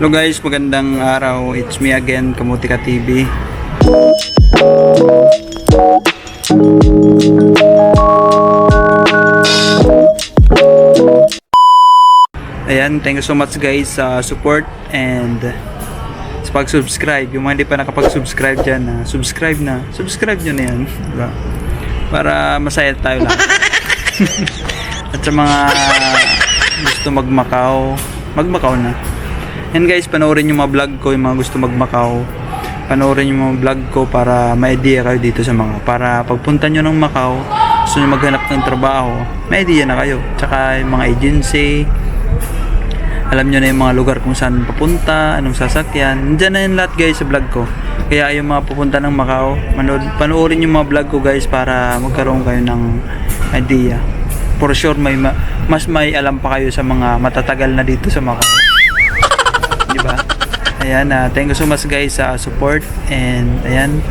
Hello guys, magandang araw. It's me again, Kamutika TV. Ayan, thank you so much guys sa support and sa pag-subscribe. Yung mga hindi pa nakapag-subscribe dyan, na subscribe na. Subscribe nyo na yan. Diba? Para masaya tayo lang. At sa mga gusto mag-Macau, mag-Macau na. Yan guys, panoorin yung mga vlog ko, yung mga gusto mag-Macau. Panoorin yung mga vlog ko para may idea kayo dito sa mga. Para pagpunta nyo ng Macau, gusto nyo maghanap ng trabaho, may idea na kayo. Tsaka yung mga agency, alam nyo na yung mga lugar kung saan papunta, anong sasakyan. Nandiyan na yun lahat guys sa vlog ko. Kaya yung mga pupunta ng Macau, manood, panoorin yung mga vlog ko guys para magkaroon kayo ng idea. For sure, may ma- mas may alam pa kayo sa mga matatagal na dito sa Macau. Di ba? Ayan, ah, thank you so much guys sa support and ayan,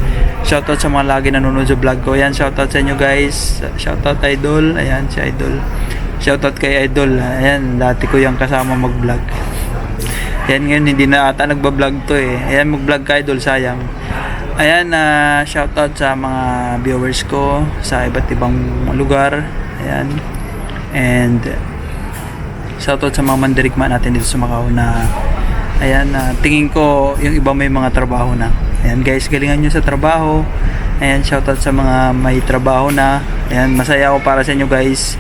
shoutout sa mga lagi nanonood sa vlog ko. Ayan, shoutout sa inyo guys. Shoutout Idol. Ayan, si Idol. Shoutout kay Idol. Ayan, dati ko yung kasama mag-vlog. Ayan ngayon, hindi na ata nagbablog to eh. Ayan, mag-vlog ka Idol, sayang. Ayan, uh, shoutout sa mga viewers ko sa iba't ibang lugar. Ayan. And shoutout sa mga mandirigma natin dito sa Macau na ayan, ah, tingin ko yung iba may mga trabaho na. Ayan guys, galingan nyo sa trabaho. Ayan, shoutout sa mga may trabaho na. Ayan, masaya ako para sa inyo guys.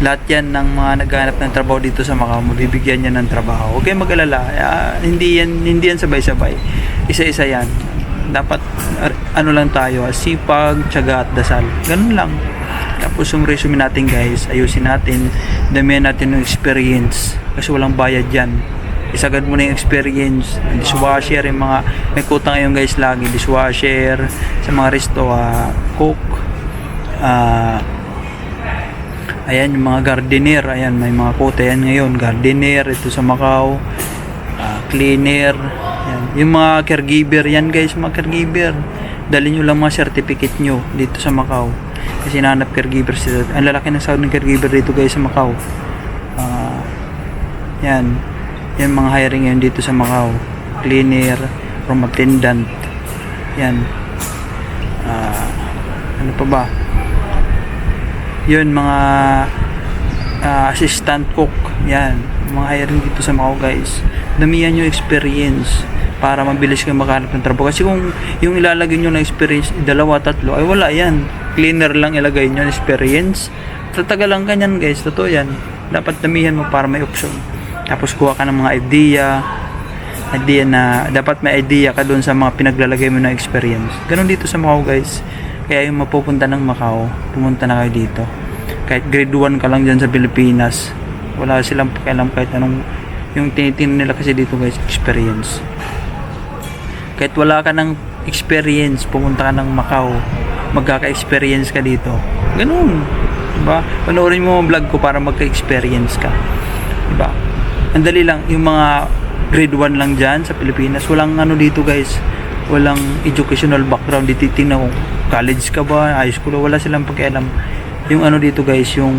Lahat yan ng mga naghahanap ng trabaho dito sa Macau, mabibigyan yan ng trabaho. Kayong mag-alala. Ah, hindi yan, hindi yan sabay-sabay. Isa-isa yan. Dapat, ano lang tayo, sipag, tiyaga at dasal. Ganun lang. Tapos yung resume natin guys, ayusin natin, damihan natin ng experience. Kasi walang bayad yan. Isagad mo na yung experience, dishwasher, yung mga, may kuta ngayon guys lagi, dishwasher, sa mga resto, ah, cook, ah, ayan yung mga gardener, ayan may mga kuta yan ngayon, gardener, ito sa Macau, ah, cleaner, ayan. yung mga caregiver yan guys, mga caregiver, dali nyo lang mga certificate nyo dito sa Macau. Kasi nanap caregiver sila. Ang lalaki ng sahod ng caregiver dito guys sa Macau. Ah, yan. Yan mga hiring ngayon dito sa Macau. Cleaner, room attendant. Yan. Ah, ano pa ba? Yun, mga ah, assistant cook. Yan. Mga hiring dito sa Macau guys. Damihan nyo experience para mabilis kayo makahanap ng trabaho. Kasi kung yung ilalagay nyo na experience, dalawa, tatlo, ay wala yan. Cleaner lang ilagay nyo experience. Tatagal lang ganyan guys, totoo yan. Dapat damihan mo para may option. Tapos kuha ka ng mga idea, idea na dapat may idea ka doon sa mga pinaglalagay mo na experience. Ganon dito sa Macau guys. Kaya yung mapupunta ng Macau, pumunta na kayo dito. Kahit grade 1 ka lang dyan sa Pilipinas, wala silang pakialam kahit anong yung tinitingnan nila kasi dito guys, experience. Kahit wala ka ng experience, pumunta ka ng Macau, magkaka-experience ka dito. Ganun. Diba? Panoorin mo ang vlog ko para magka-experience ka. Diba? Ang dali lang, yung mga grade 1 lang dyan sa Pilipinas, walang ano dito guys, walang educational background. Dito titingnan kung college ka ba, high school, wala silang pakialam. Yung ano dito guys, yung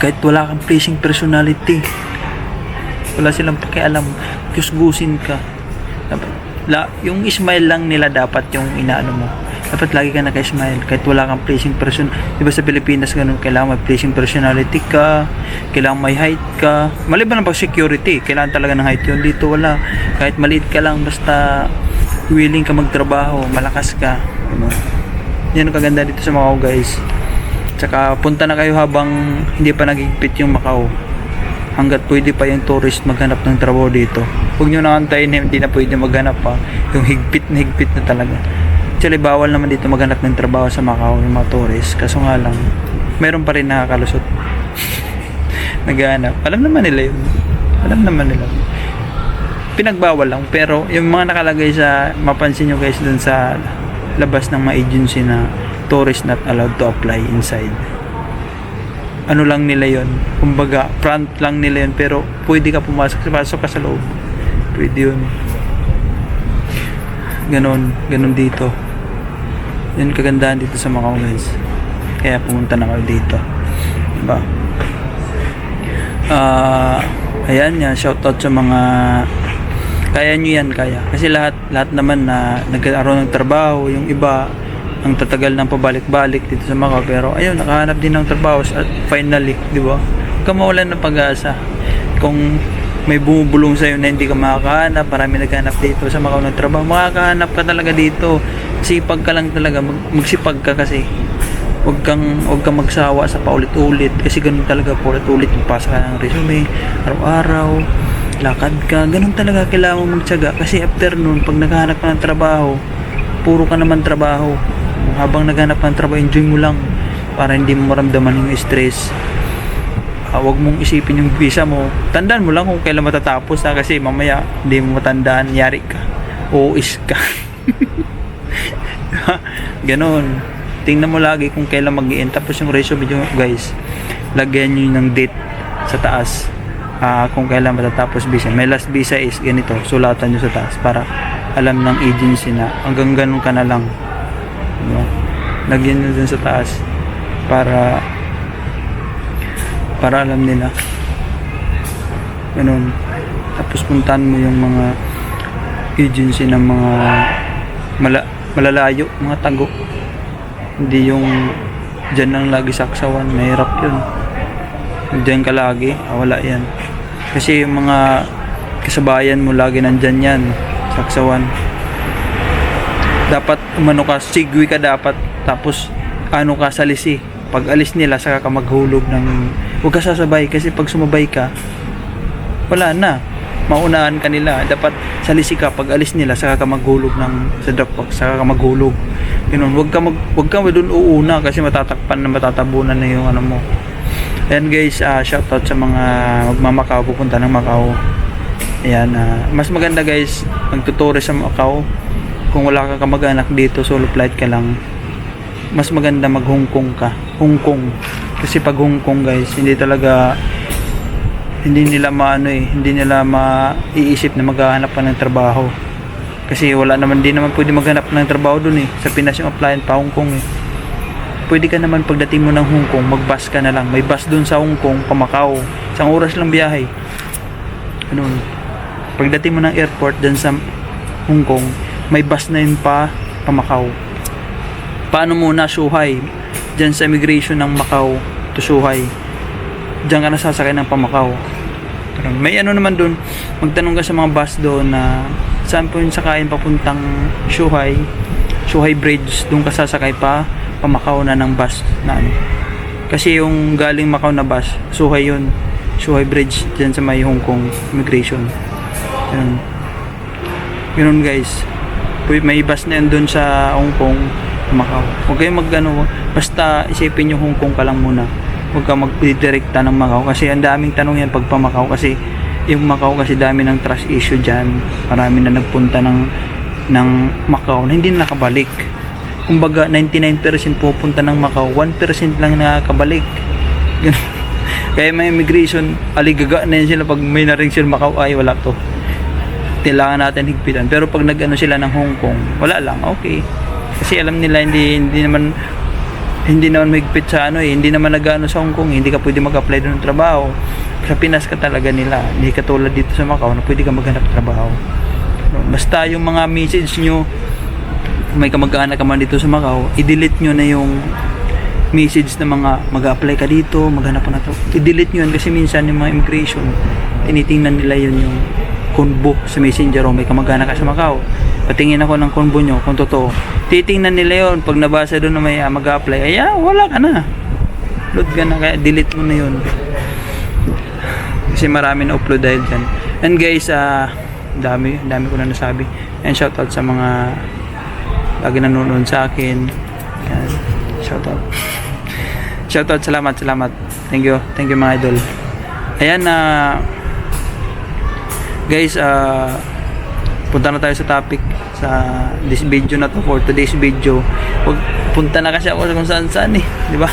kahit wala kang pleasing personality, wala silang pakialam, kusgusin ka. La, yung smile lang nila dapat yung inaano mo. Dapat lagi ka naka-smile kahit wala kang pleasing person. Di ba sa Pilipinas ganun, kailangan may pleasing personality ka, kailangan may height ka. Maliban ng pag security, kailangan talaga ng height yun. Dito wala. Kahit maliit ka lang, basta willing ka magtrabaho, malakas ka. Ano. Yan ang kaganda dito sa Macau guys. Tsaka punta na kayo habang hindi pa nagigpit yung Macau hanggat pwede pa yung tourist maghanap ng trabaho dito. Huwag nyo nakantayin na hindi na pwede maghanap pa. Yung higpit na higpit na talaga. Actually, bawal naman dito maghanap ng trabaho sa Macau yung mga tourist. Kaso nga lang, meron pa rin nakakalusot. Naghahanap. Alam naman nila yun. Alam naman nila. Pinagbawal lang. Pero yung mga nakalagay sa, mapansin nyo guys dun sa labas ng mga agency na tourist not allowed to apply inside ano lang nila yon kumbaga front lang nila yon pero pwede ka pumasok pasok ka sa loob pwede yun ganon ganon dito yun kagandahan dito sa Macau guys kaya pumunta na kayo dito diba ah Ayan, yan, shoutout sa mga kaya nyo yan, kaya. Kasi lahat, lahat naman na nagkaroon ng trabaho, yung iba, ang tatagal ng pabalik-balik dito sa Macau. Pero ayun, nakahanap din ng trabaho at finally, di ba? Huwag ka mawalan ng pag-asa. Kung may bumubulong sa'yo na hindi ka makakahanap, marami naghahanap dito sa Macau ng trabaho, makakahanap ka talaga dito. Sipag ka lang talaga, mag, magsipag ka kasi. Huwag kang, huwag kang magsawa sa paulit-ulit kasi ganun talaga paulit-ulit pasa ka ng resume, araw-araw, lakad ka, ganun talaga kailangan mo magtyaga kasi after nun, pag naghahanap ka ng trabaho, puro ka naman trabaho. Habang naghanap ka ng trabaho, enjoy mo lang para hindi mo maramdaman yung stress. Ah, huwag mong isipin yung visa mo. Tandaan mo lang kung kailan matatapos ha, kasi mamaya hindi mo matandaan, yari ka. Uis ka. Ganon. Tingnan mo lagi kung kailan mag end Tapos yung resume nyo, guys, lagyan nyo ng date sa taas. Ah, kung kailan matatapos visa. May last visa is ganito. Sulatan nyo sa taas para alam ng agency na hanggang ganun ka na lang. Diba? Lagyan nyo dun sa taas para para alam nila. Ganun. Tapos puntahan mo yung mga agency ng mga mala, malalayo, mga tago. Hindi yung dyan lang lagi saksawan. Mahirap yun. Diyan ka lagi, ah, wala yan. Kasi yung mga kasabayan mo lagi nandyan yan. Saksawan. Dapat umano ka, sigwi ka dapat. Tapos ano ka sa lisi. Pag alis nila, saka ka maghulog ng... Huwag ka sasabay kasi pag sumabay ka, wala na. Maunahan ka nila. Dapat salisi ka pag alis nila saka ka maghulog ng sa Dropbox, saka ka maghulog. Ganun, wag ka mag wag ka doon uuna kasi matatakpan na matatabunan na yung ano mo. Ayan guys, uh, shoutout sa mga magmamakao pupunta ng Macau. Ayan, ah, mas maganda guys, magtuturo sa Macau. Kung wala ka kamag-anak dito, solo flight ka lang. Mas maganda mag Hong Kong ka. Hong Kong. Kasi pag Hong Kong guys, hindi talaga hindi nila maano eh, hindi nila maiisip na maghahanap pa ng trabaho. Kasi wala naman din naman pwede maghanap ng trabaho dun eh. Sa Pinas yung applyan pa Hong Kong eh. Pwede ka naman pagdating mo ng Hong Kong, mag-bus ka na lang. May bus dun sa Hong Kong, pa Macau. Isang oras lang biyahe. Ganun. Pagdating mo ng airport dyan sa Hong Kong, may bus na yun pa, pa Macau. Paano muna Shuhai? Dyan sa immigration ng Macau to Shuhai diyan ka na ng Pamakao. May ano naman doon, magtanong ka sa mga bus doon na saan po yung sakayin papuntang Shuhai, Shuhai Bridge, doon ka sasakay pa, Pamakao na ng bus na ano. Kasi yung galing Macau na bus, Shuhai yun, Shuhai Bridge, dyan sa may Hong Kong immigration. Ganun. Ganun guys. May bus na yun doon sa Hong Kong, Macau. Huwag kayong mag ano, basta isipin yung Hong Kong ka lang muna huwag ka magdidirekta ng Macau kasi ang daming tanong yan pag pa Macau kasi yung Macau kasi dami ng trust issue dyan. Marami na nagpunta ng ng Macau na hindi na nakabalik. Kumbaga 99% pupunta ng Macau 1% lang nakakabalik. Ganun. kaya may immigration aligaga na yan sila pag may naring sila Macau ay wala to. Kailangan natin higpitan. Pero pag nag-ano sila ng Hong Kong wala lang okay. Kasi alam nila hindi hindi naman hindi naman mahigpit sa ano eh, hindi naman nagano sa Hong Kong, hindi ka pwede mag-apply doon ng trabaho. Sa Pinas ka talaga nila, hindi ka tulad dito sa Macau na pwede ka maghanap trabaho. Basta yung mga message nyo, may kamag-anak ka man dito sa Macau, i-delete nyo na yung message na mga mag-apply ka dito, maghanap na to. I-delete nyo yan kasi minsan yung mga immigration, tinitingnan nila yun yung kunbo sa messenger o may kamag-anak ka sa Macau. Patingin ako ng kunbo nyo kung totoo. Titingnan nila yun. Pag nabasa doon na may uh, mag-apply, ay ah, wala ka na. Load ka na, kaya delete mo na yun. Kasi marami na upload dahil dyan. And guys, ah, dami, dami ko na nasabi. And shoutout sa mga lagi nanonood sa akin. Yan. Shoutout. Shoutout, salamat, salamat. Thank you. Thank you mga idol. Ayan na guys, ah punta na tayo sa topic sa this video na to for today's video. Wag punta na kasi ako sa kung saan saan eh, di ba?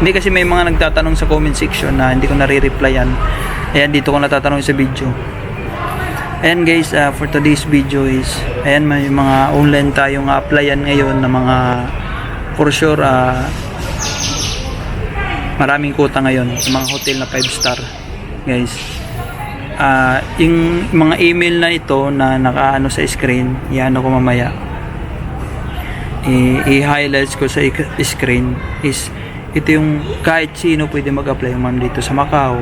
Hindi kasi may mga nagtatanong sa comment section na hindi ko nare-replyan. Ayan dito ko natatanong sa video. Ayan guys, ah, for today's video is ayan may mga online tayong applyan ngayon na mga for sure ah, maraming kuta ngayon sa mga hotel na 5 star guys ah, yung mga email na ito na nakaano sa screen, yan ko mamaya. I-highlights ko sa screen is ito yung kahit sino pwede mag-apply man dito sa Macau,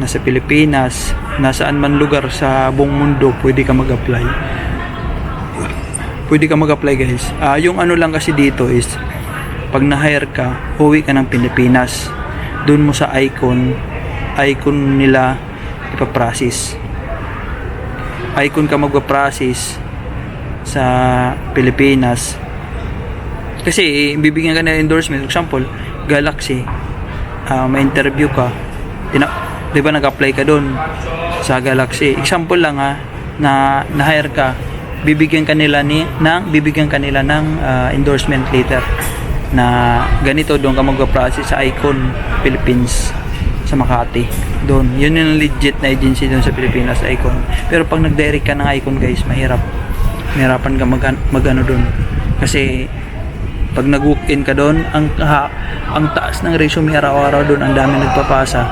nasa Pilipinas, nasaan man lugar sa buong mundo pwede ka mag-apply. Pwede ka mag-apply guys. Ah, yung ano lang kasi dito is pag na-hire ka, uwi ka ng Pilipinas. Doon mo sa icon, icon nila ipaprocess. Icon ka magpa-process sa Pilipinas. Kasi bibigyan ka ng endorsement. For example, Galaxy, ah, may interview ka. Tina, di ba nag-apply ka doon sa Galaxy? Example lang ha, na na-hire ka, bibigyan kanila ni ng bibigyan kanila ng ah, endorsement letter na ganito doon ka magpa-process sa Icon Philippines sa Makati. Doon, yun yung legit na agency doon sa Pilipinas, Icon. Pero pag nag-direct ka ng Icon guys, mahirap. Mahirapan ka mag, mag ano doon. Kasi pag nag-walk-in ka doon, ang ha, ang taas ng resume araw-araw doon, ang dami nagpapasa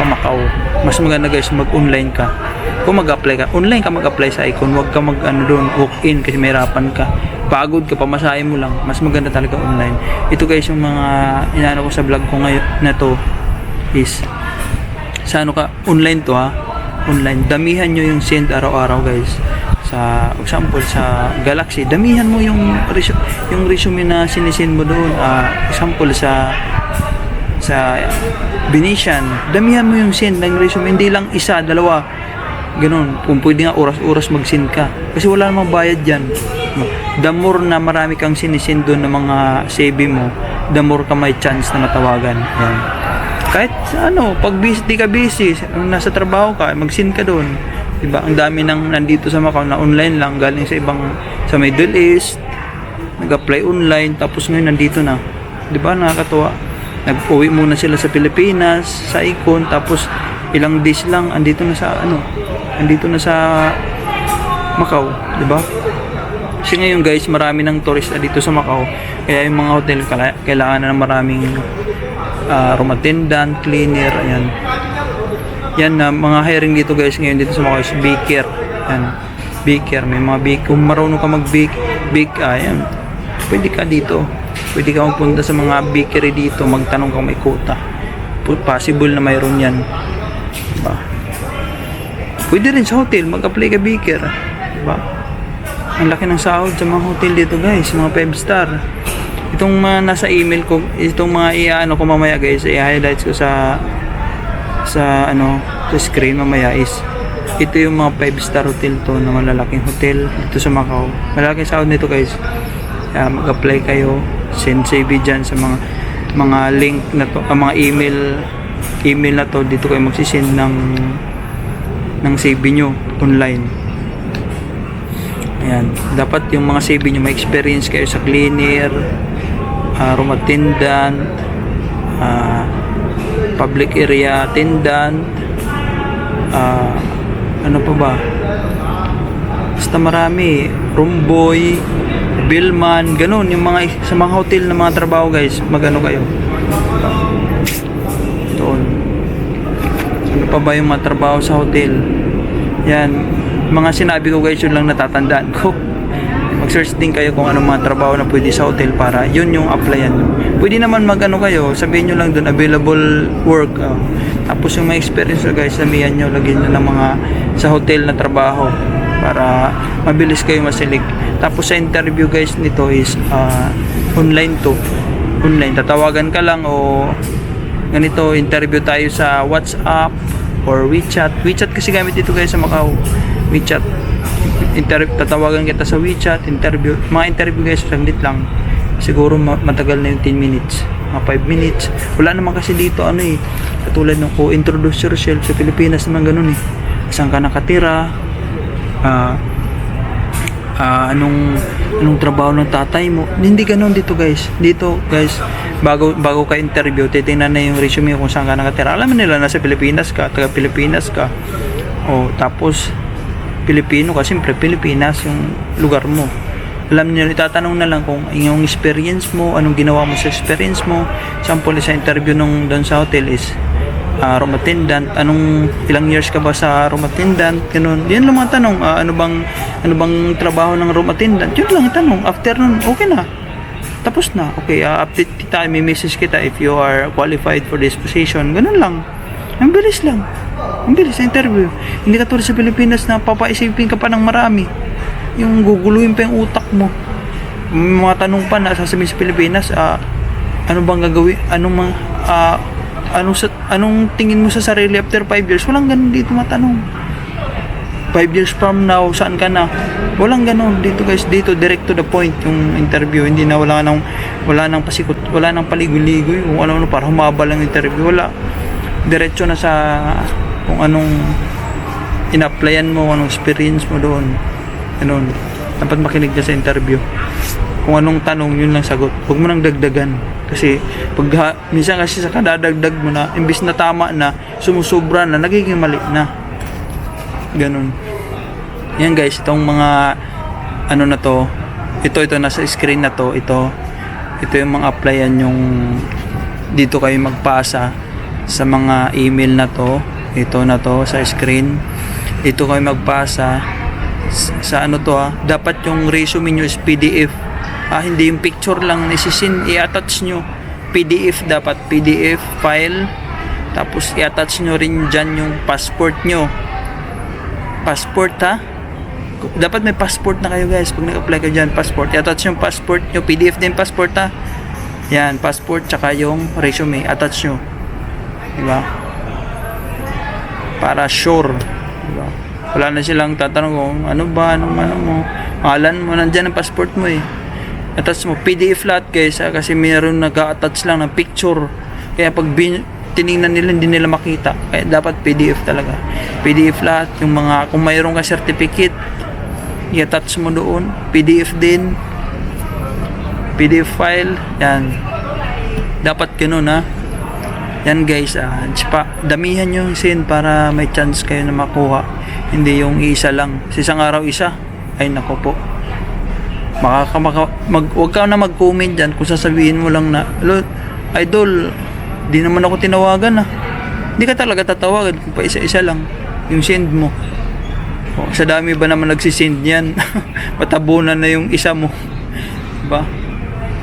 pa Macau. Mas maganda guys, mag-online ka. Kung mag-apply ka, online ka mag-apply sa Icon, huwag ka mag ano doon, walk-in kasi mahirapan ka. Pagod ka, pamasahe mo lang. Mas maganda talaga online. Ito guys, yung mga inaano ko sa vlog ko ngayon na to is sa ano ka, online to ha, online. Damihan nyo yung send araw-araw guys sa example sa Galaxy damihan mo yung resume, yung resume na sinisend mo doon Ah, example sa sa Venetian damihan mo yung send ng resume hindi lang isa dalawa ganun kung pwede nga oras-oras mag-send ka kasi wala namang bayad dyan the more na marami kang sinisend doon ng mga CV mo the more ka may chance na matawagan yan kahit ano, pag busy, di ka busy, nasa trabaho ka, mag-send ka doon. Diba? Ang dami nang nandito sa Macau na online lang, galing sa ibang, sa Middle East, nag-apply online, tapos ngayon nandito na. Diba? Nakakatuwa. Nag-uwi muna sila sa Pilipinas, sa Icon, tapos ilang days lang, andito na sa, ano, andito na sa Macau. Diba? Kasi ngayon guys, marami ng turista dito sa Macau. Kaya yung mga hotel, kailangan na ng maraming uh, room attendant, cleaner, ayan. Yan na mga hiring dito guys ngayon dito sa Macau is baker. Yan. Baker, may mga bake. Kung marunong ka mag-bake, bake, ayan. Pwede ka dito. Pwede ka magpunta sa mga bakery dito, magtanong kung may quota. Po- Possible na mayroon yan. Diba? Pwede rin sa hotel, mag-apply ka baker. Diba? Ang laki ng sahod sa mga hotel dito guys, mga 5 star. Itong mga nasa email ko, itong mga i-ano ko mamaya guys, i-highlights ko sa sa ano, sa screen mamaya is ito yung mga 5 star hotel to na malalaking hotel dito sa Macau. Malaking sahod nito guys. Kaya mag-apply kayo, send CV dyan sa mga mga link na to, ang mga email email na to dito kayo magsisend ng ng CV nyo online. Ayan. Dapat yung mga CV nyo may experience kayo sa cleaner, uh, room attendant, ah, public area attendant, ah, ano pa ba? Basta marami. Room boy, billman, ganun. Yung mga sa mga hotel na mga trabaho guys, magano kayo. Doon. Ano pa ba yung mga trabaho sa hotel? Yan. Mga sinabi ko guys, yun lang natatandaan ko. Mag-search din kayo kung anong mga trabaho na pwede sa hotel para yun yung applyan nyo. Pwede naman mag-ano kayo, sabihin nyo lang doon available work. ah. tapos yung may experience nyo guys, sabihan nyo, lagyan nyo ng mga sa hotel na trabaho para mabilis kayo masilig. Tapos sa interview guys nito is ah, online to. Online, tatawagan ka lang o ganito, interview tayo sa WhatsApp or WeChat. WeChat kasi gamit dito guys sa Macau. WeChat. Inter tatawagan kita sa WeChat, interview. Mga interview guys, saglit lang. Siguro ma- matagal na yung 10 minutes. Mga 5 minutes. Wala naman kasi dito ano eh. Katulad ng ko introduce yourself sa Pilipinas naman ganun eh. Saan ka nakatira? Ah, ah, anong anong trabaho ng tatay mo. Hindi ganoon dito guys. Dito guys, bago bago ka interview, titingnan na yung resume kung saan ka nakatira. Alam nila nasa Pilipinas ka, taga Pilipinas ka. O tapos Pilipino ka, siyempre Pilipinas yung lugar mo. Alam niyo, itatanong na lang kung yung experience mo, anong ginawa mo sa experience mo. Sample sa interview nung doon sa hotel is ah, room attendant, anong ilang years ka ba sa room attendant, ganun. Yan lang mga tanong, ah, ano bang ano bang trabaho ng room attendant? Yun lang ang tanong. After nun, okay na. Tapos na. Okay, ah, update kita, may message kita if you are qualified for this position. Ganun lang. Ang bilis lang. Ang bilis sa interview. Hindi ka tulad sa Pilipinas na papaisipin ka pa ng marami. Yung guguluhin pa yung utak mo. May mga tanong pa na sasabihin sa Pilipinas, ah, ano bang gagawin, anong mga, ah, anong, sa, anong tingin mo sa sarili after 5 years? Walang ganun dito matanong. 5 years from now, saan ka na? Walang ganun dito guys, dito direct to the point yung interview. Hindi na wala nang wala nang pasikot, wala nang paligoy-ligoy, kung ano ano para humaba lang interview. Wala. Diretso na sa kung anong in-applyan mo, anong experience mo doon. Ganun. Dapat makinig ka sa interview. Kung anong tanong, yun lang sagot. Huwag mo nang dagdagan. Kasi, pag ha- minsan kasi sa kadadagdag mo na, imbis na tama na, sumusubra na, nagiging mali na. Ganun. Yan guys, itong mga ano na to, ito ito nasa screen na to, ito ito yung mga applyan yung dito kayo magpasa sa mga email na to, ito na to sa screen. Dito kayo magpasa sa, sa ano to ha, dapat yung resume nyo is PDF. Ah, hindi yung picture lang nisisin, i-attach nyo. PDF dapat, PDF file. Tapos i-attach nyo rin dyan yung passport nyo. Passport ha? Dapat may passport na kayo guys. Pag nag-apply ka dyan passport. I-attach yung passport nyo. PDF din passport ha? Yan passport tsaka yung resume. Attach nyo. Diba? Para sure. Diba? Wala na silang tatanong kung ano ba anong ano mo. Pangalan mo nandyan ang passport mo eh attach mo PDF lahat guys ha? kasi meron nag-attach lang ng picture. Kaya pag bin, tiningnan nila hindi nila makita. Kaya dapat PDF talaga. PDF lahat. Yung mga kung mayroon ka certificate i-attach mo doon. PDF din. PDF file. Yan. Dapat ganun ha? Yan guys ah, pa, damihan yung send para may chance kayo na makuha. Hindi yung isa lang. Sa isang araw isa. Ay nako po makaka, maka, mag, huwag ka na mag-comment dyan kung sasabihin mo lang na "Lo, idol di naman ako tinawagan ah. Hindi ka talaga tatawagan kung pa isa-isa lang yung send mo. O, sa dami ba naman nagsisend yan matabunan na yung isa mo. Ba?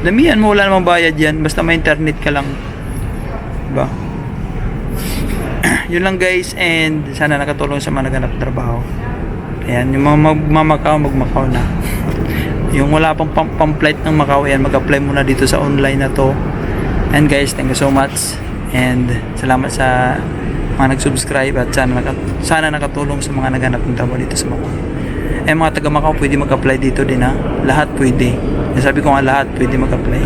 Damihan mo wala namang bayad yan basta may internet ka lang. Ba? Yun lang guys and sana nakatulong sa mga naganap trabaho. Ayan yung mga magmamakaw magmakaw na yung wala pang pam pamphlet ng Macau yan mag-apply muna dito sa online na to. And guys thank you so much. And salamat sa mga nag-subscribe at sana, naka, sana nakatulong sa mga naghanap ng trabaho dito sa Macau. Eh mga taga Macau pwede mag-apply dito din ha? Lahat pwede. Sabi ko nga lahat pwede mag-apply.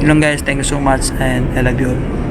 Yun guys. Thank you so much and I love you all